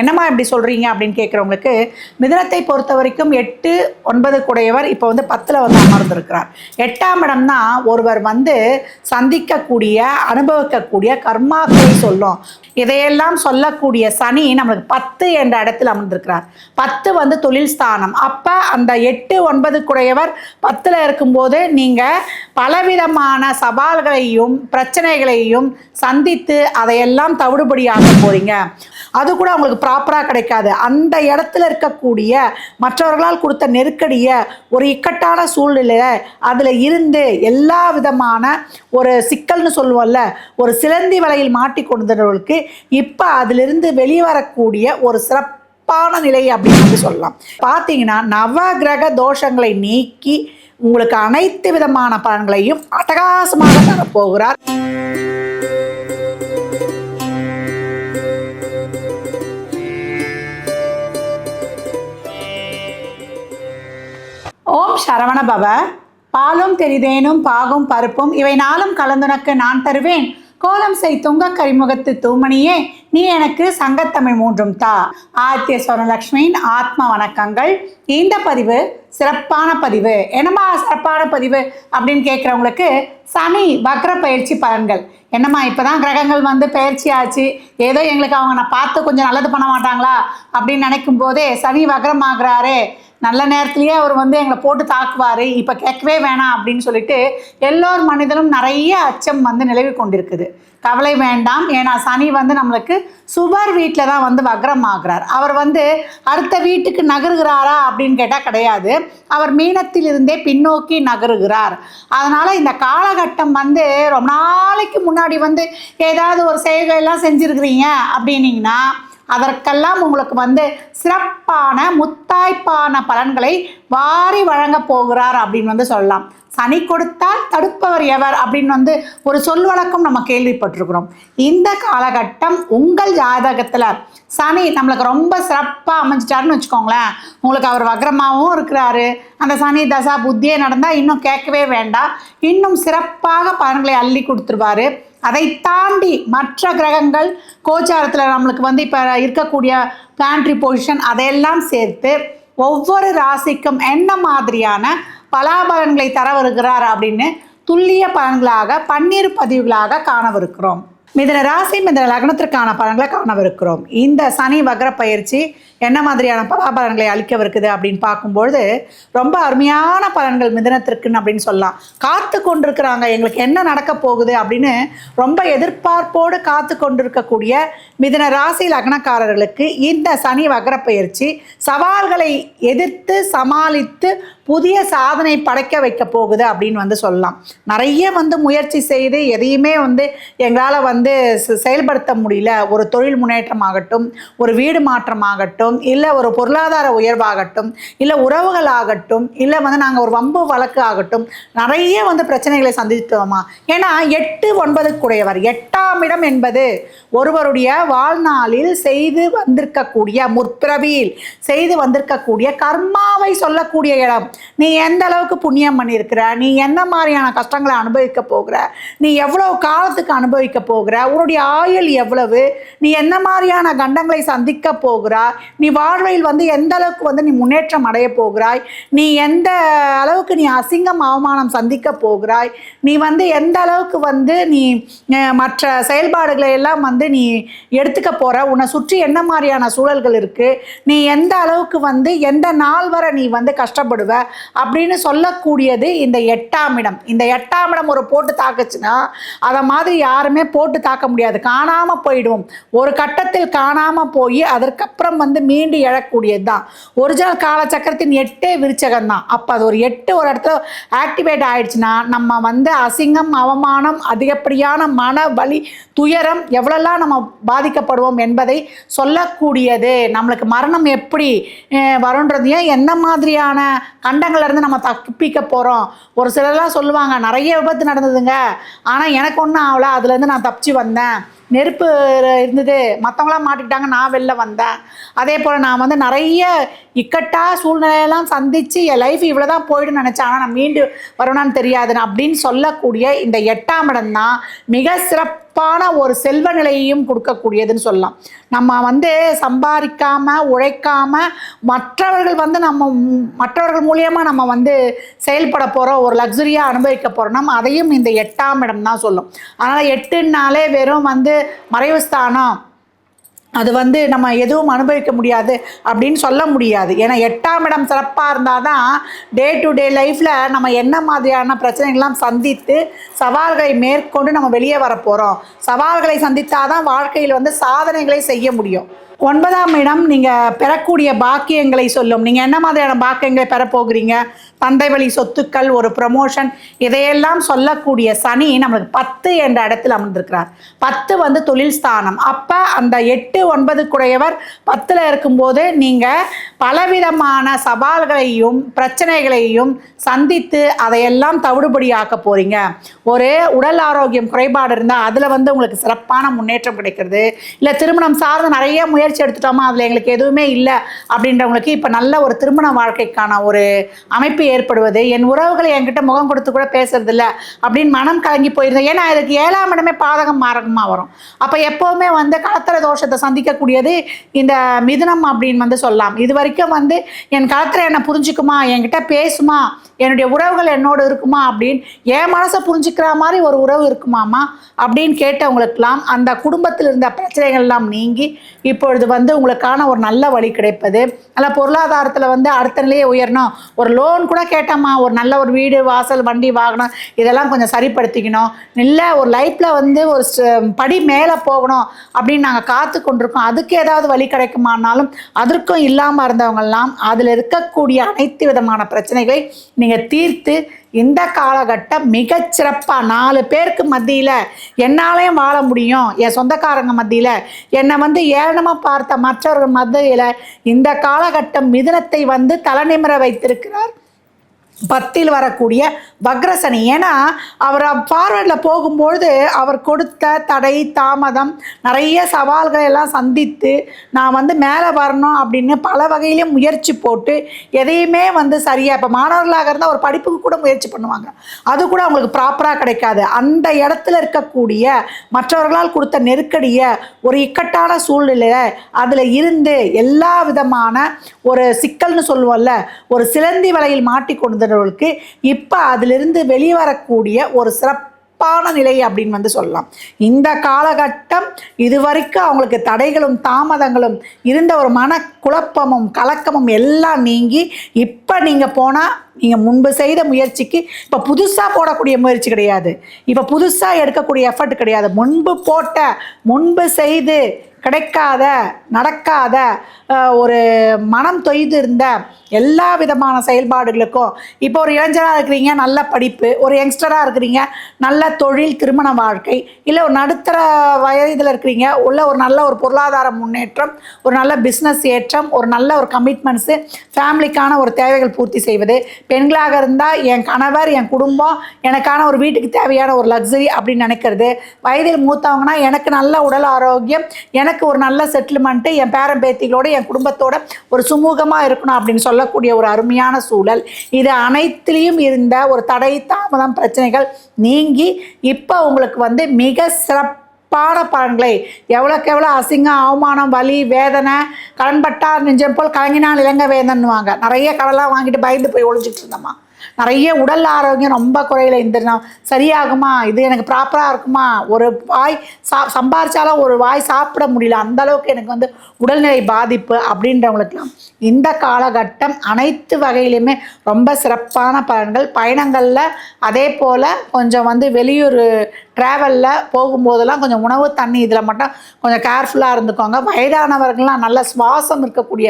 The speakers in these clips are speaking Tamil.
என்னம்மா இப்படி சொல்கிறீங்க அப்படின்னு கேட்குறவங்களுக்கு மிதனத்தை பொறுத்த வரைக்கும் எட்டு ஒன்பது கூடையவர் இப்போ வந்து பத்தில் வந்து அமர்ந்திருக்கிறார். எட்டாம் இடம்னா ஒருவர் வந்து சந்திக்கக்கூடிய அனுபவிக்கக்கூடிய கர்மாக்களை சொல்லும். இதையெல்லாம் சொல்லக்கூடிய சனி நம்மளுக்கு பத்து என்ற இடத்தில் அமர்ந்திருக்கிறார். பத்து வந்து தொழில் ஸ்தானம். அப்போ அந்த எட்டு ஒன்பது குடையவர் பத்தில் இருக்கும்போது நீங்கள் பலவிதமான சவால்களையும் பிரச்சனைகளையும் சந்தித்து அதையெல்லாம் தவிடுபடியாக போகிறீங்க அது கூட உங்களுக்கு ப்ராப்பராக கிடைக்காது. அந்த இடத்துல இருக்கக்கூடிய மற்றவர்களால் கொடுத்த நெருக்கடியை ஒரு இக்கட்டான சூழ்நிலையை அதில் இருந்து எல்லா விதமான ஒரு சிக்கல்னு சொல்லுவோம்ல ஒரு சிலந்தி வலையில் மாட்டிக்கொண்டவர்களுக்கு இப்போ அதிலிருந்து வெளிவரக்கூடிய ஒரு சிறப்பான நிலை அப்படின்னு வந்து சொல்லலாம். பார்த்தீங்கன்னா நவகிரக தோஷங்களை நீக்கி உங்களுக்கு அனைத்து விதமான பலன்களையும் அட்டகாசமாக தரப்போகிறார். ஓம் சரவண பவ. பாலும் தெரிதேனும் பாகும் பருப்பும் இவை நாளும் கலந்துனக்கு நான் தருவேன். கோலம் செய் துங்க கரிமுகத்து தூமணியே நீ எனக்கு சங்கத்தமிழ் மூன்றும் தா. ஆத்திய சொர்ணலக்ஷ்மியின் ஆத்ம வணக்கங்கள். இந்த பதிவு சிறப்பான பதிவு. என்னம்மா சிறப்பான பதிவு அப்படின்னு கேட்குறவங்களுக்கு சனி வக்ர பயிற்சி பலன்கள். என்னம்மா இப்போ தான் கிரகங்கள் வந்து பயிற்சி ஆச்சு. ஏதோ எங்களுக்கு அவங்க நான் பார்த்து கொஞ்சம் நல்லது பண்ண மாட்டாங்களா? அப்படின்னு நினைக்கும் போதே சனி வக்ரமாகிறாரே. நல்ல நேரத்துலயே அவர் வந்து எங்களை போட்டு தாக்குவார். இப்போ கேட்கவே வேணாம் அப்படின்னு சொல்லிட்டு எல்லோர் மனிதனும் நிறைய அச்சம் வந்து நிலவி கொண்டிருக்குது. கவலை வேண்டாம். ஏன்னா சனி வந்து நம்மளுக்கு சுபர் வீட்டில் தான் வந்து வக்ரம் ஆகிறார் அவர் வந்து அடுத்த வீட்டுக்கு நகருகிறாரா அப்படின்னு கேட்டால் கிடையாது. அவர் மீனத்திலிருந்தே பின்னோக்கி நகருகிறார். அதனால் இந்த காலகட்டம் வந்து ரொம்ப நாளைக்கு முன்னாடி வந்து ஏதாவது ஒரு செயல்கள் எல்லாம் செஞ்சுருக்கிறீங்க அப்படின்னீங்கன்னா அதற்கெல்லாம் உங்களுக்கு வந்து சிறப்பான முத்தாய்ப்பான பலன்களை வாரி வழங்க போகிறார் அப்படின்னு வந்து சொல்லலாம். சனி கொடுத்தால் தடுப்பவர் எவர் அப்படின்னு வந்து ஒரு சொல் வழக்கம் நம்ம கேள்விப்பட்டிருக்கிறோம். இந்த காலகட்டம் உங்கள் ஜாதகத்தில் சனி நம்மளுக்கு ரொம்ப சிறப்பாக அமைஞ்சிட்டாருன்னு வச்சுக்கோங்களேன். உங்களுக்கு அவர் வக்ரமாகவும் இருக்கிறாரு. அந்த சனி தசா புத்தியே நடந்தால் இன்னும் கேட்கவே வேண்டாம். இன்னும் சிறப்பாக பலன்களை அள்ளி கொடுத்துருவாரு. அதை தாண்டி மற்ற கிரகங்கள் கோச்சாரத்தில் நம்மளுக்கு வந்து இப்போ இருக்கக்கூடிய பிளான்ட்ரி பொசிஷன் அதையெல்லாம் சேர்த்து ஒவ்வொரு ராசிக்கும் என்ன மாதிரியான பலாபலன்களை தர வருகிறார் அப்படின்னு துல்லிய பலன்களாக பன்னீர் பதிவுகளாக காணவிருக்கிறோம். மிதன ராசி மிதன லக்னத்திற்கான பலன்களை காணவிருக்கிறோம். இந்த சனி வக்ர பயிற்சி என்ன மாதிரியான பலாபலன்களை அளிக்கவிருக்குது அப்படின்னு பார்க்கும்பொழுது ரொம்ப அருமையான பலன்கள் மிதனத்திற்குன்னு அப்படின்னு சொல்லலாம். காத்து கொண்டிருக்கிறாங்க. எங்களுக்கு என்ன நடக்க போகுது அப்படின்னு ரொம்ப எதிர்பார்ப்போடு காத்து கொண்டிருக்கக்கூடிய மிதன ராசி லக்னக்காரர்களுக்கு இந்த சனி வக்ர பயிற்சி சவால்களை எதிர்த்து சமாளித்து புதிய சாதனை படைக்க வைக்க போகுது அப்படின்னு வந்து சொல்லலாம். நிறைய வந்து முயற்சி செய்து எதையுமே வந்து எங்களால் வந்து வந்து செயல்படுத்த முடியல. ஒரு தொழில் முன்னேற்றமாகட்டும் ஒரு வீடு மாற்றமாகட்டும் இல்லை ஒரு பொருளாதார உயர்வாகட்டும் இல்லை உறவுகள் ஆகட்டும் இல்லை வந்து நாங்கள் ஒரு வம்பு வழக்கு ஆகட்டும் நிறைய வந்து பிரச்சனைகளை சந்தித்தோமா? ஏன்னா எட்டு ஒன்பதுக்குடையவர். எட்டாம் இடம் என்பது ஒருவருடைய வாழ்நாளில் செய்து வந்திருக்கக்கூடிய முற்பிறவியில் செய்து வந்திருக்கக்கூடிய கர்மாவை சொல்லக்கூடிய இடம். நீ எந்த அளவுக்கு புண்ணியம் பண்ணியிருக்கிற? நீ என்ன மாதிரியான கஷ்டங்களை அனுபவிக்க போகிற? நீ எவ்வளோ காலத்துக்கு அனுபவிக்க போகிற? உன்னுடைய ஆயுள் எவ்வளவு? நீ என்ன மாதிரியான கண்டங்களை சந்திக்க போகிறாய் நீ வாழ்வில் வந்து எந்த அளவுக்கு வந்து நீ முன்னேற்றம் அடைய போகிறாய்? நீ எந்த அளவுக்கு நீ அசிங்கம் அவமானம் சந்திக்க போகிறாய்? நீ வந்து எந்த அளவுக்கு வந்து நீ மற்ற செயல்பாடுகளை எல்லாம் வந்து நீ எடுத்துக்க போகிற உன்னை சுற்றி என்ன மாதிரியான சூழல்கள் இருக்குது நீ எந்த அளவுக்கு வந்து எந்த நாள் வரை நீ வந்து கஷ்டப்படுவ? அப்படின்னு சொல்லக்கூடியது இந்த எட்டாம் இடம். இந்த எட்டாம் இடம் ஒரு போட்டு தாக்குச்சுன்னா அதை மாதிரி யாருமே போட்டு தாக்க முடியாது. காணாமல் போயிடுவோம். ஒரு கட்டத்தில் காணாமல் போய் அதற்கப்புறம் வந்து மீண்டு எழக்கூடியது தான். ஒரிஜினல் காலச்சக்கரத்தின் எட்டே விருச்சகம் தான் அப்போ அது ஒரு எட்டு ஒரு இடத்துல ஆக்டிவேட் ஆயிடுச்சுன்னா நம்ம வந்து அசிங்கம் அவமானம் அதிகப்படியான மன வலி துயரம் எவ்வளோலாம் நம்ம பாதிக்கப்படுவோம் என்பதை சொல்லக்கூடியது. நம்மளுக்கு மரணம் எப்படி வருன்றதையும் என்ன மாதிரியான கண்டங்கள்லேருந்து நம்ம தப்பிக்க போகிறோம் ஒரு சிலர்லாம் சொல்லுவாங்க நிறைய விபத்து நடந்ததுங்க. ஆனால் எனக்கு ஒன்றும் ஆகலை. அதுலேருந்து நான் தப்பிச்சு வந்தேன். நெருப்பு இருந்தது. மற்றவங்களாம் மாட்டிக்கிட்டாங்க. நான் வெளில வந்தேன். அதே போல் நான் வந்து நிறைய இக்கட்டாக சூழ்நிலையெல்லாம் சந்தித்து என் லைஃப் இவ்வளோ தான் போய்டும் நினச்சேன். ஆனால் நான் மீண்டு வருவேனான்னு தெரியாது. அப்படின்னு சொல்லக்கூடிய இந்த எட்டாம் இடம் தான் மிக சிறப்பான ஒரு செல்வ நிலையையும் கொடுக்கக்கூடியதுன்னு சொல்லலாம். நம்ம வந்து சம்பாதிக்காமல் உழைக்காமல் மற்றவர்கள் வந்து நம்ம மற்றவர்கள் மூலியமாக நம்ம வந்து செயல்பட போகிறோம் ஒரு லக்ஸுரியாக அனுபவிக்க போகிறோம் அதையும் இந்த எட்டாம் இடம் தான் சொல்லும். அதனால் எட்டுனாலே வெறும் வந்து மறைவு ஸ்தானம் அது வந்து நம்ம எதுவும் அனுபவிக்க முடியாது அப்படின்னு சொல்ல முடியாது. ஏன்னா எட்டாம் இடம் சிறப்பாக இருந்தால் தான் டே டு டே லைஃப்பில் நம்ம என்ன மாதிரியான பிரச்சனைகள்லாம் சந்தித்து சவால்களை மேற்கொண்டு நம்ம வெளியே வரப்போகிறோம் சவால்களை சந்தித்தால் தான் வாழ்க்கையில் வந்து சாதனைகளை செய்ய முடியும். ஒன்பதாம் இடம் நீங்கள் பெறக்கூடிய பாக்கியங்களை சொல்லும். நீங்கள் என்ன மாதிரியான பாக்கியங்களை பெறப்போகிறீங்க? தந்தை வழி சொத்துக்கள் ஒரு ப்ரமோஷன் இதையெல்லாம் சொல்லக்கூடிய சனி நம்மளுக்கு பத்து என்ற இடத்தில் அமர்ந்திருக்கிறார். பத்து வந்து தொழில் ஸ்தானம். அப்போ அந்த எட்டு ஒன்பது குடையவர் பத்தில் இருக்கும்போது நீங்கள் பலவிதமான சவால்களையும் பிரச்சனைகளையும் சந்தித்து அதையெல்லாம் தவிடுபடியாக்க போகிறீங்க ஒரு உடல் ஆரோக்கியம் குறைபாடு இருந்தால் அதில் வந்து உங்களுக்கு சிறப்பான முன்னேற்றம் கிடைக்கிறது. இல்லை திருமணம் சார்ந்து நிறைய முயற்சி எடுத்துட்டோமா அதில் எங்களுக்கு எதுவுமே இல்லை அப்படின்றவங்களுக்கு இப்போ நல்ல ஒரு திருமண வாழ்க்கைக்கான ஒரு அமைப்பு ஏற்படுவது என் உறவுகளை என்கிட்ட முகம் கொடுத்து கூட பேசுறதில்ல அப்படின்னு மனம் கலங்கி போயிருந்தேன். ஏன்னா இதுக்கு ஏழாம் இடமே பாதகம் மாரகமாக வரும். அப்போ எப்போவுமே வந்து களத்திர தோஷத்தை சந்திக்கக்கூடியது இந்த மிதுனம் அப்படின்னு வந்து சொல்லலாம். இது வரைக்கும் வந்து என் களத்திர என்னை புரிஞ்சுக்குமா என்கிட்ட பேசுமா என்னுடைய உறவுகள் என்னோடு இருக்குமா அப்படின்னு என் மனசை புரிஞ்சுக்கிற மாதிரி ஒரு உறவு இருக்குமாமா அப்படின்னு கேட்டவங்களுக்கெல்லாம் அந்த குடும்பத்தில் இருந்த பிரச்சனைகள் எல்லாம் நீங்கி இப்பொழுது வந்து உங்களுக்கான ஒரு நல்ல வழி கிடைப்பது. நல்ல பொருளாதாரத்தில் வந்து அடுத்த நிலையை உயரணும். ஒரு லோன் கூட கேட்டோம்மா ஒரு நல்ல ஒரு வீடு வாசல் வண்டி வாகனம் இதெல்லாம் கொஞ்சம் சரிப்படுத்திக்கணும். இல்லை ஒரு லைஃப்பில் வந்து ஒரு படி மேலே போகணும் அப்படின்னு நாங்கள் காத்து கொண்டிருக்கோம். அதுக்கு ஏதாவது வழி கிடைக்குமானாலும் அதற்கும் இல்லாமல் இருந்தவங்கெல்லாம் அதில் இருக்கக்கூடிய அனைத்து விதமான பிரச்சனைகளை நீங்கள் தீர்த்து இந்த காலகட்டம் மிகச்சிறப்பாக நாலு பேருக்கு மத்தியில் என்னாலையும் வாழ முடியும். என் சொந்தக்காரங்க மத்தியில். என்னை வந்து ஏளனமாக பார்த்த மற்றவர்கள் மத்தியில் இந்த காலகட்டம் மிதனத்தை வந்து தலைநிமிர வைத்திருக்கிறார். பத்தில் வரக்கூடிய வக்ரசனி. ஏன்னா அவர் ஃபார்வர்டில் போகும்பொழுது அவர் கொடுத்த தடை தாமதம் நிறைய சவால்களை எல்லாம் சந்தித்து நான் வந்து மேலே வரணும் அப்படின்னு பல வகையிலையும் முயற்சி போட்டு எதையுமே வந்து சரியாக இப்போ மாணவர்களாக இருந்தால் ஒரு படிப்புக்கு கூட முயற்சி பண்ணுவாங்க. அது கூட அவங்களுக்கு ப்ராப்பராக கிடைக்காது. அந்த இடத்துல இருக்கக்கூடிய மற்றவர்களால் கொடுத்த நெருக்கடியை ஒரு இக்கட்டான சூழ்நிலையை அதில் இருந்து எல்லா விதமான ஒரு சிக்கல்னு சொல்லுவோம்ல ஒரு சிலந்தி வலையில் மாட்டிக்கொண்டவர்களுக்கு இப்போ அதிலிருந்து வெளிவரக்கூடிய ஒரு சிறப்பான நிலை அப்படின்னு வந்து சொல்லலாம். இந்த காலகட்டம் இதுவரைக்கும் அவங்களுக்கு தடைகளும் தாமதங்களும் இருந்த ஒரு மன குழப்பமும் கலக்கமும் எல்லாம் நீங்கி இப்போ நீங்கள் போனால் நீங்கள் முன்பு செய்த முயற்சிக்கு இப்போ புதுசாக போடக்கூடிய முயற்சி கிடையாது. இப்போ புதுசாக எடுக்கக்கூடிய எஃபர்ட் கிடையாது. முன்பு போட்ட முன்பு செய்து கிடைக்காத நடக்காத ஒரு மனம் தொய்து இருந்த எல்லா விதமான செயல்பாடுகளுக்கும் இப்போ ஒரு இளைஞராக இருக்கிறீங்க நல்ல படிப்பு ஒரு யங்ஸ்டராக இருக்கிறீங்க நல்ல தொழில் திருமண வாழ்க்கை இல்லை ஒரு நடுத்தர வயதில் இருக்கிறீங்க உள்ள ஒரு நல்ல ஒரு பொருளாதார முன்னேற்றம் ஒரு நல்ல பிஸ்னஸ் ஏற்றம் ஒரு நல்ல ஒரு கமிட்மெண்ட்ஸு ஃபேமிலிக்கான ஒரு தேவைகள் பூர்த்தி செய்வது பெண்களாக இருந்தால் என் கணவர் என் குடும்பம் எனக்கான ஒரு வீட்டுக்கு தேவையான ஒரு லக்ஸரி அப்படின்னு நினைக்கிறது வயதில் மூத்தவங்கன்னா எனக்கு நல்ல உடல் ஆரோக்கியம் எனக்கு ஒரு நல்ல செட்டில்மெண்ட்டு என் பேரன் பேத்திகளோட என் குடும்பத்தோட ஒரு சுமூகமாக இருக்கணும் அப்படின்னு சொல்லக்கூடிய ஒரு அருமையான சூழல். இது அனைத்திலையும் இருந்த ஒரு தடை தாமதம் பிரச்சனைகள் நீங்கி இப்போ உங்களுக்கு வந்து மிக சிறப்பான பலன்களை எவ்வளோக்கு எவ்வளோ அசிங்கம் அவமானம் வலி வேதனை கடன்பட்டா நெஞ்சம் போல் கலங்கினால் இலங்கை வேதன்னுவாங்க. நிறைய கடலாம் வாங்கிட்டு பயந்து போய் ஒழிஞ்சிட்டு இருந்தோம்மா நிறைய உடல் ஆரோக்கியம் ரொம்ப குறையில இந்த சரியாகுமா? இது எனக்கு ப்ராப்பராக இருக்குமா? ஒரு வாய் சா சம்பாரிச்சாலும் ஒரு வாய் சாப்பிட முடியல. அந்த அளவுக்கு எனக்கு வந்து உடல்நிலை பாதிப்பு அப்படின்றவங்களுக்குலாம் இந்த காலகட்டம் அனைத்து வகையிலுமே ரொம்ப சிறப்பான பலன்கள். பயணங்களில் அதே போல் கொஞ்சம் வந்து வெளியூர் ட்ராவலில் போகும்போதெல்லாம் கொஞ்சம் உணவு தண்ணி இதில் மட்டும் கொஞ்சம் கேர்ஃபுல்லாக இருந்துக்கோங்க. வயதானவர்கள்லாம் நல்ல சுவாசம் இருக்கக்கூடிய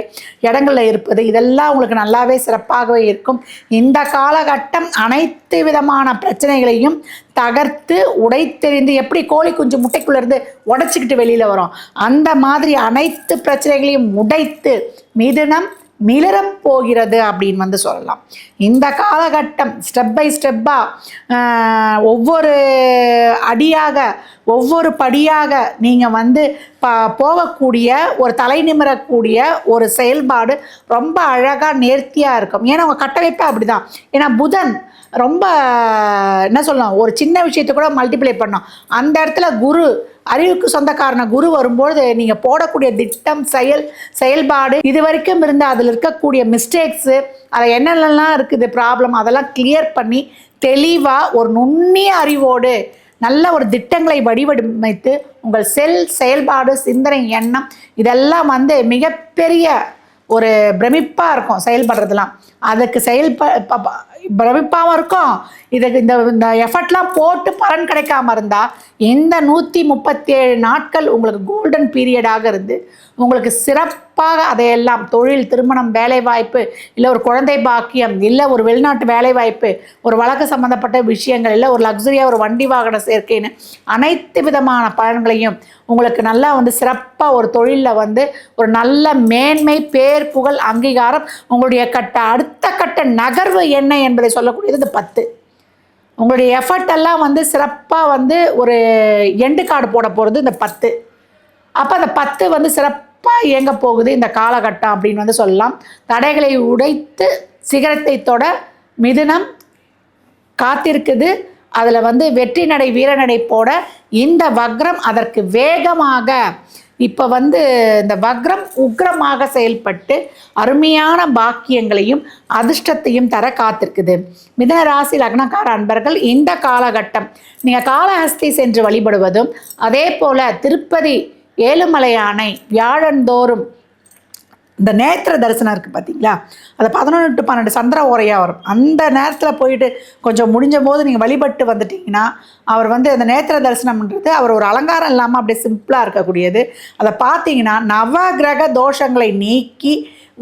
இடங்களில் இருப்பது இதெல்லாம் உங்களுக்கு நல்லாவே சிறப்பாகவே இருக்கும். இந்த காலகட்டம் அனைத்து விதமான பிரச்சனைகளையும் தகர்த்து உடைத்தெறிந்து எப்படி கோழி குஞ்சு முட்டைக்குள்ளேருந்து உடைச்சிக்கிட்டு வெளியில் வரும்? அந்த மாதிரி அனைத்து பிரச்சனைகளையும் உடைத்து மிதுனம் மிளறப்போகிறது அப்படின்னு வந்து சொல்லலாம். இந்த காலகட்டம் ஸ்டெப் பை ஸ்டெப்பாக ஒவ்வொரு அடியாக ஒவ்வொரு படியாக நீங்கள் வந்து ப போகக்கூடிய ஒரு தலை நிமிரக்கூடிய ஒரு செயல்பாடு ரொம்ப அழகாக நேர்த்தியாக இருக்கும். ஏன்னா உங்கள் கட்டமைப்பே அப்படி தான் ஏன்னா புதன் ரொம்ப என்ன சொல்லலாம் ஒரு சின்ன விஷயத்தை கூட மல்டிப்ளை பண்ணோம். அந்த இடத்துல குரு அறிவுக்கு சொந்தக்காரன குரு வரும்போது நீங்கள் போடக்கூடிய திட்டம் செயல் செயல்பாடு இது வரைக்கும் இருந்த அதில் இருக்கக்கூடிய மிஸ்டேக்ஸு அதில் என்னென்னலாம் இருக்குது ப்ராப்ளம் அதெல்லாம் கிளியர் பண்ணி தெளிவாக ஒரு நுண்ணிய அறிவோடு நல்ல ஒரு திட்டங்களை வடிவமைத்து உங்கள் செல் செயல்பாடு சிந்தனை எண்ணம் இதெல்லாம் வந்து மிகப்பெரிய ஒரு பிரமிப்பாக இருக்கும் செயல்படுறதுலாம். அதுக்கு செயல்ப ப- ப- பிரமிப்பாகவும் இருக்கும். இதுக்கு இந்த இந்த எஃபர்ட்லாம் போட்டு பலன் கிடைக்காம இருந்தால் இந்த நூற்றி முப்பத்தி ஏழு நாட்கள் உங்களுக்கு கோல்டன் பீரியடாக இருந்து உங்களுக்கு சிறப்பாக அதையெல்லாம் தொழில் திருமணம் வேலைவாய்ப்பு இல்லை ஒரு குழந்தை பாக்கியம் இல்லை ஒரு வெளிநாட்டு வேலைவாய்ப்பு ஒரு வழக்கு சம்மந்தப்பட்ட விஷயங்கள் இல்லை ஒரு லக்ஸரியாக ஒரு வண்டி வாகன சேர்க்கைன்னு அனைத்து விதமான பலன்களையும் உங்களுக்கு நல்லா வந்து சிறப்பாக ஒரு தொழிலில் வந்து ஒரு நல்ல மேன்மை பேர் புகழ் அங்கீகாரம் உங்களுடைய கட்ட அடுத்த கட்ட நகர்வு என்ன என்பதை சொல்லக்கூடியது இந்த பத்து. உங்களுடைய எஃபர்ட் எல்லாம் வந்து சிறப்பாக வந்து ஒரு எண்டு கார்டு போட போகிறது இந்த பத்து. அப்போ அந்த பத்து வந்து சிறப்பாக இயங்க போகுது இந்த காலகட்டம் அப்படின்னு வந்து சொல்லலாம். தடைகளை உடைத்து சிகரத்தை தொட மிதுனம் காத்திருக்குது. அதில் வந்து வெற்றி நடை வீரநடை போட இந்த வக்ரம் அதற்கு வேகமாக இப்போ வந்து இந்த வக்ரம் உக்ரமாக செயல்பட்டு அருமையான பாக்கியங்களையும் அதிர்ஷ்டத்தையும் தர காத்திருக்குது. மிதன ராசி லக்னக்கார அன்பர்கள் இந்த காலகட்டம் நீங்கள் காளஹஸ்தி சென்று வழிபடுவதும் அதே போல் திருப்பதி ஏழுமலை யானை வியாழந்தோறும். இந்த நேத்திர தரிசனம் இருக்குது பார்த்தீங்களா அது பதினொன்று டு பன்னெண்டு சந்திர ஓரையாக வரும். அந்த நேரத்தில் போயிட்டு கொஞ்சம் முடிஞ்ச போது நீங்கள் வழிபட்டு வந்துட்டிங்கன்னா அவர் வந்து அந்த நேத்திர தரிசனம்ன்றது அவர் ஒரு அலங்காரம் இல்லாமல் அப்படியே சிம்பிளாக இருக்கக்கூடியது. அதை பார்த்தீங்கன்னா நவகிரக தோஷங்களை நீக்கி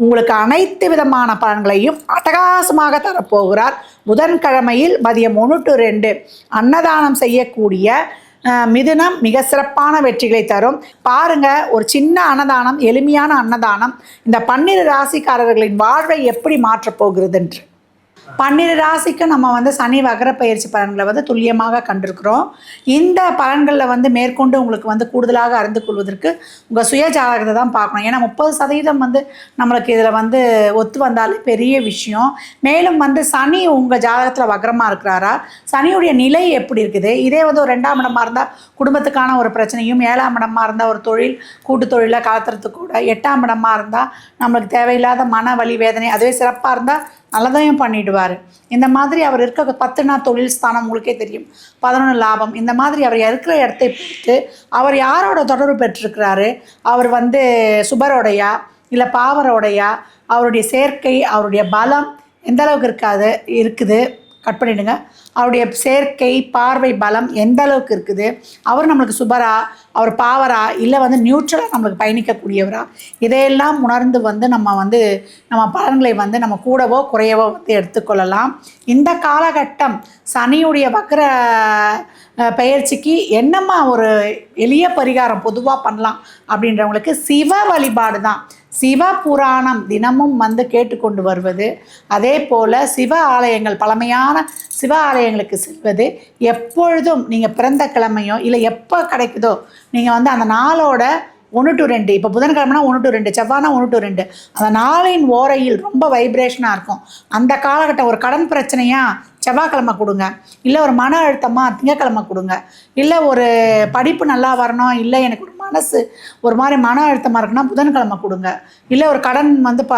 உங்களுக்கு அனைத்து விதமான பலன்களையும் அட்டகாசமாக தரப்போகிறார். புதன்கிழமையில் மதியம் ஒன்று டு ரெண்டு அன்னதானம் செய்யக்கூடிய மிதுனம் மிக சிறப்பான வெற்றிகளை தரும். பாருங்க ஒரு சின்ன அன்னதானம் எளிமையான அன்னதானம். இந்த பன்னிரு ராசிக்காரர்களின் வாழ்வை எப்படி மாற்றப் போகிறது என்று பன்னிரு ராசிக்கு நம்ம வந்து சனி வகர பயிற்சி பலன்களை வந்து துல்லியமாக கண்டிருக்கிறோம். இந்த பலன்களில் வந்து மேற்கொண்டு உங்களுக்கு வந்து கூடுதலாக அறிந்து கொள்வதற்கு உங்கள் சுய ஜாதகத்தை தான் பார்க்கணும். ஏன்னா முப்பது சதவீதம் வந்து நம்மளுக்கு இதில் வந்து ஒத்து வந்தாலே பெரிய விஷயம். மேலும் வந்து சனி உங்கள் ஜாதகத்தில் வக்ரமாக இருக்கிறாரா? சனியுடைய நிலை எப்படி இருக்குது? இதே வந்து ஒரு ரெண்டாம் இடமா இருந்தால் குடும்பத்துக்கான ஒரு பிரச்சனையும் ஏழாம் இடமா இருந்தால் ஒரு தொழில் கூட்டு தொழிலை கலத்துறதுக்கு கூட எட்டாம் இடமா இருந்தால் நம்மளுக்கு தேவையில்லாத மன வலி வேதனை அதுவே சிறப்பாக இருந்தால் நல்லதையும் பண்ணிடுவார். இந்த மாதிரி அவர் இருக்க பத்து நாள் தொழில் ஸ்தானம் உங்களுக்கே தெரியும். பதினொன்று லாபம். இந்த மாதிரி அவர் இருக்கிற இடத்தை பொறுத்து அவர் யாரோட தொடர்பு பெற்றிருக்கிறாரு? அவர் வந்து சுபரோடையா? இல்லை பாவரோடையா? அவருடைய சேர்க்கை அவருடைய பலம் எந்த அளவுக்கு இருக்காது இருக்குது? கட் பண்ணிடுங்க. அவருடைய சேர்க்கை பார்வை பலம் எந்த அளவுக்கு இருக்குது? அவர் நம்மளுக்கு சுபரா? அவர் பாவரா? இல்லை வந்து நியூட்ரலாக நம்மளுக்கு பயணிக்கக்கூடியவரா? இதையெல்லாம் உணர்ந்து வந்து நம்ம வந்து நம்ம பலன்களை வந்து நம்ம கூடவோ குறையவோ வந்து எடுத்துக்கொள்ளலாம். இந்த காலகட்டம் சனியுடைய வக்கர பெயர்ச்சிக்கு என்னம்மா ஒரு எளிய பரிகாரம் பொதுவாக பண்ணலாம் அப்படின்றவங்களுக்கு சிவ வழிபாடு தான். சிவ புராணம் தினமும் வந்து கேட்டுக்கொண்டு வருவது. அதே போல் சிவ ஆலயங்கள் பழமையான சிவ ஆலயங்களுக்கு செல்வது. எப்பொழுதும் நீங்கள் பிறந்த கிழமையோ இல்லை எப்போ கிடைக்குதோ நீங்கள் வந்து அந்த நாளோட ஒன்று டு ரெண்டு. இப்போ புதன்கிழமைனா ஒன்று டு ரெண்டு. செவ்வாய்னா ஒன்று டு ரெண்டு. அந்த நாளின் ஓரையில் ரொம்ப வைப்ரேஷனாக இருக்கும். அந்த காலகட்டம் ஒரு கடன் பிரச்சனையாக செவ்வாய்க்கிழமை கொடுங்க. இல்லை ஒரு மன அழுத்தமாக திங்கக்கிழமை கொடுங்க. இல்லை ஒரு படிப்பு நல்லா வரணும். இல்லை எனக்கு ஒரு மனசு ஒரு மாதிரி மன அழுத்தமாக இருக்குன்னா புதன்கிழமை கொடுங்க. இல்லை ஒரு கடன் வந்து ப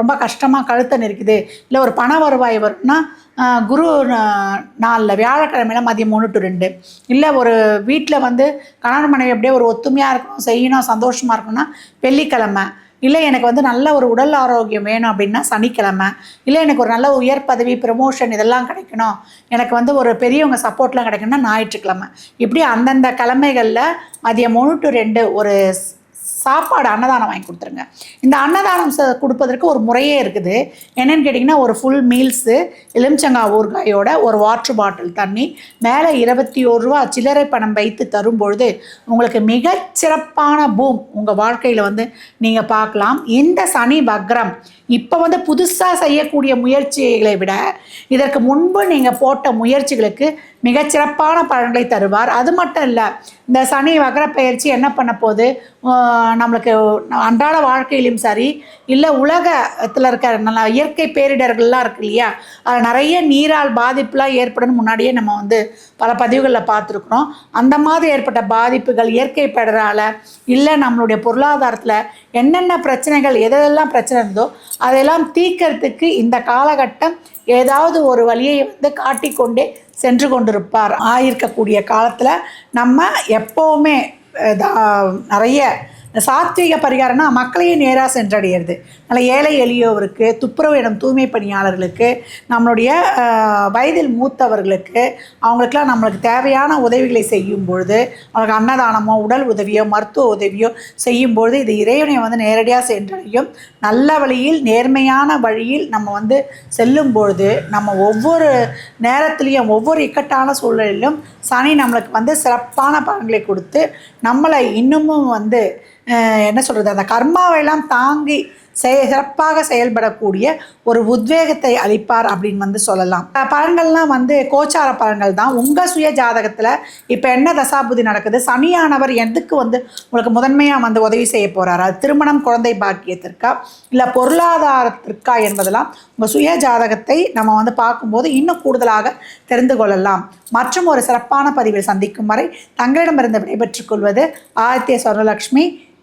ரொம்ப கஷ்டமாக கழுத்தை நெருக்குது. இல்லை ஒரு பண வருவாய் வரும்னா குரு நாளில் வியாழக்கிழமையில மதியம் மூணு டு ரெண்டு. இல்லை ஒரு வீட்டில் வந்து கணவன் மனைவி அப்படியே ஒரு ஒத்துமையாக இருக்கணும் செய்யணும் சந்தோஷமாக இருக்கணும்னா வெள்ளிக்கிழமை. இல்லை எனக்கு வந்து நல்ல ஒரு உடல் ஆரோக்கியம் வேணும் அப்படின்னா சனிக்கிழமை. இல்லை எனக்கு ஒரு நல்ல உயர் பதவி ப்ரமோஷன் இதெல்லாம் கிடைக்கணும். எனக்கு வந்து ஒரு பெரியவங்க சப்போர்ட்லாம் கிடைக்கணும்னா ஞாயிற்றுக்கிழமை. இப்படி அந்தந்த கிழமைகளில் மதியம் மூணு டு ரெண்டு ஒரு சாப்பாடு அன்னதானம் வாங்கி கொடுத்துருங்க. இந்த அன்னதானம் கொடுப்பதற்கு ஒரு முறையே இருக்குது. என்னன்னு கேட்டிங்கன்னா ஒரு ஃபுல் மீல்ஸு எலுமிச்சங்கா ஊறுகாயோட ஒரு வாட்ரு பாட்டில் தண்ணி மேலே இருபத்தி ஒரு ரூபா சில்லறை பணம் வைத்து தரும்பொழுது உங்களுக்கு மிகச்சிறப்பான பூம் உங்கள் வாழ்க்கையில் வந்து நீங்கள் பார்க்கலாம். இந்த சனி வக்ரம் இப்போ வந்து புதுசாக செய்யக்கூடிய முயற்சிகளை விட இதற்கு முன்பு நீங்கள் போட்ட முயற்சிகளுக்கு மிகச்சிறப்பான பலன்களை தருவார். அது மட்டும் இல்லை இந்த சனி வக்ர பயிற்சி என்ன பண்ண போகுது? நம்மளுக்கு அன்றாட வாழ்க்கையிலும் சரி இல்லை உலகத்தில் இருக்க நல்ல இயற்கை பேரிடர்கள்லாம் இருக்கு இல்லையா? அது நிறைய நீரால் பாதிப்புலாம் ஏற்படும் முன்னாடியே நம்ம வந்து பல பதிவுகளில் பார்த்துருக்குறோம். அந்த மாதிரி ஏற்பட்ட பாதிப்புகள் இயற்கை பேரிடரால் இல்லை நம்மளுடைய பொருளாதாரத்தில் என்னென்ன பிரச்சனைகள் எதெல்லாம் பிரச்சனை இருந்தோ அதெல்லாம் தீக்கிறதுக்கு இந்த காலகட்டம் ஏதாவது ஒரு வழியை வந்து காட்டிக்கொண்டே சென்று கொண்டிருப்பார். ஆயிருக்கக்கூடிய காலத்தில் நம்ம எப்போவுமே நிறைய இந்த சாத்விக பரிகாரம்னா மக்களையே நேராக சென்றடையிறது. நல்ல ஏழை எளியோருக்கு துப்புரவு இடம் தூய்மை பணியாளர்களுக்கு நம்மளுடைய வயதில் மூத்தவர்களுக்கு அவங்களுக்கெல்லாம் நம்மளுக்கு தேவையான உதவிகளை செய்யும் பொழுது அவங்களுக்கு அன்னதானமோ உடல் உதவியோ மருத்துவ உதவியோ செய்யும் பொழுது இது இறைவனை வந்து நேரடியாக சென்றடையும். நல்ல வழியில் நேர்மையான வழியில் நம்ம வந்து செல்லும் பொழுது நம்ம ஒவ்வொரு நேரத்துலேயும் ஒவ்வொரு இக்கட்டான சூழலிலும் சனி நம்மளுக்கு வந்து சிறப்பான பலன்களை கொடுத்து நம்மளை இன்னமும் வந்து என்ன சொல்கிறது அந்த கர்மாவெல்லாம் தாங்கி செய சிறப்பாக செயல்படக்கூடிய ஒரு உத்வேகத்தை அளிப்பார் அப்படின்னு வந்து சொல்லலாம். பலன்கள்லாம் வந்து கோச்சார பலன்கள் தான். உங்கள் சுய ஜாதகத்தில் இப்போ என்ன தசாபுதி நடக்குது? சனியானவர் எதுக்கு வந்து உங்களுக்கு முதன்மையாக வந்து உதவி செய்ய போகிறாரா திருமணம் குழந்தை பாக்கியத்திற்கா? இல்லை பொருளாதாரத்திற்கா என்பதெல்லாம் உங்கள் சுய ஜாதகத்தை நம்ம வந்து பார்க்கும்போது இன்னும் கூடுதலாக தெரிந்து கொள்ளலாம். மற்றும் ஒரு சிறப்பான பதிவில் சந்திக்கும் வரை தங்களிடமிருந்து விடைபெற்றுக் கொள்வது ஆதித்ய சொர்ணலக்ஷ்மி